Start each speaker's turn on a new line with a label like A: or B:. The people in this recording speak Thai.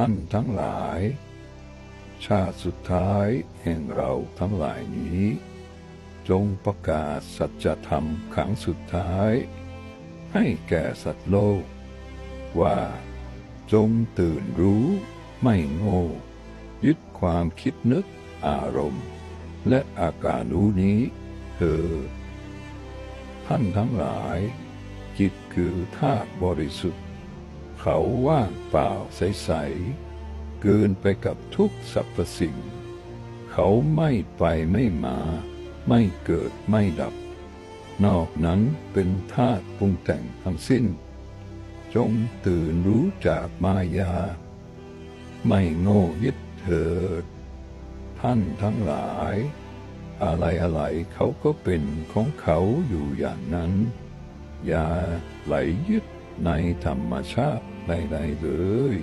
A: ท่านทั้งหลาย ชาติสุดท้ายแห่งเราทั้งหลายนี้ จงประกาศสัจธรรมครั้งสุดท้าย ให้แก่สัตว์โลก ว่าจงตื่นรู้ไม่โง่ยึดความคิดนึกอารมณ์ และอาการรู้นี้เธอท่านทั้งหลาย จิตคือธาตุบริสุทธิ เขาว่างเปล่าใสๆเกินไปกับทุกสรรพสิ่ง เขาไม่ไปไม่มา ไม่เกิดไม่ดับ นอกนั้นเป็นธาตุปรุงแต่งทั้งสิ้น จงตื่นรู้จากมายา ไม่โง่ยึดเถิด ท่านทั้งหลาย อะไรอะไรๆเขาก็เป็นของเขาอยู่อย่างนั้น อย่าไหลยึด ในธรรมชาติใดๆเลย